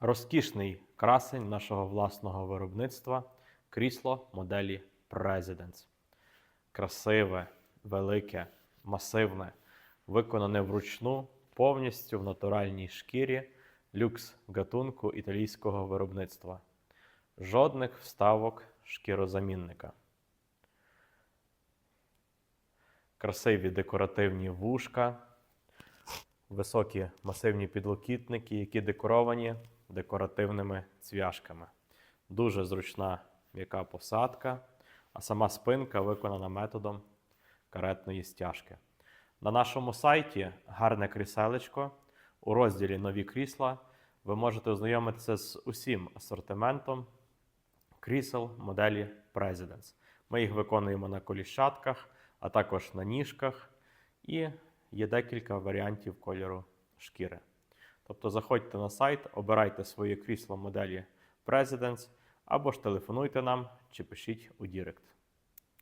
Розкішний красень нашого власного виробництва крісло моделі Presidents. Красиве, велике, масивне, виконане вручну, повністю в натуральній шкірі, люкс гатунку італійського виробництва. Жодних вставок шкірозамінника. Красиві декоративні вушка, високі масивні підлокітники, які декоровані декоративними цвяшками. Дуже зручна м'яка посадка, а сама спинка виконана методом каретної стяжки. На нашому сайті гарне кріселечко. У розділі Нові крісла ви можете ознайомитися з усім асортиментом крісел моделі Presidents. Ми їх виконуємо на коліщатках, а також на ніжках, і є декілька варіантів кольору шкіри. Тобто заходьте на сайт, обирайте своє крісло моделі Presidents або ж телефонуйте нам чи пишіть у Дірект.